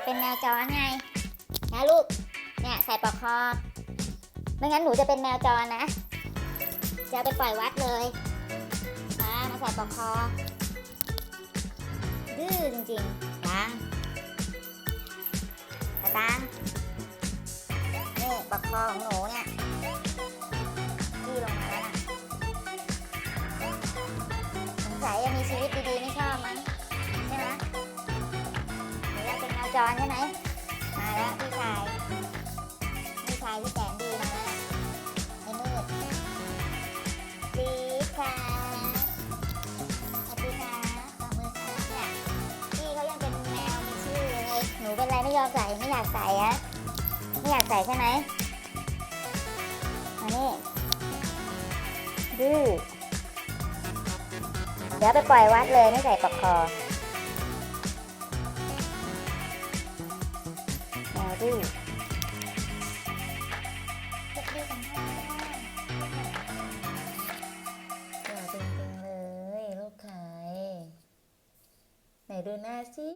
ากเป็นแมวจรไงนะลูก เนี่ยใส่ปลอกคอ ไม่งั้นหนูจะเป็นแมวจรนะ จะไปปล่อยวัดเลยมามาใส่ปลอกคอ ดื้อจริงๆตังตาตังนี่ปลอกคอของหนูเนี่ยที่ลงมาแล้วนะสงสัยจะมีชีวิต จรใช่ไหมมาแล้วพี่ชาย พี่ชายที่แสนดีมาแล้วนะไอ้มืดดีค่ะสวัสดีค่ะขอบมือค่ะเนี่ยพี่เขายังเป็นแมวมีชื่อเลย หนูเป็นไรไม่ยอมใส่ไม่อยากใส่อะไม่อยากใส่ใช่ไหมอันนี้ดื้อเดี๋ยวไปปล่อยวัดเลยไม่ใส่ปลอกคอ แมวดื้อจะดูสัมภาษณ์บ้างหล่อจริงๆเลย ลูกไข่ไหนดูหน้าสิ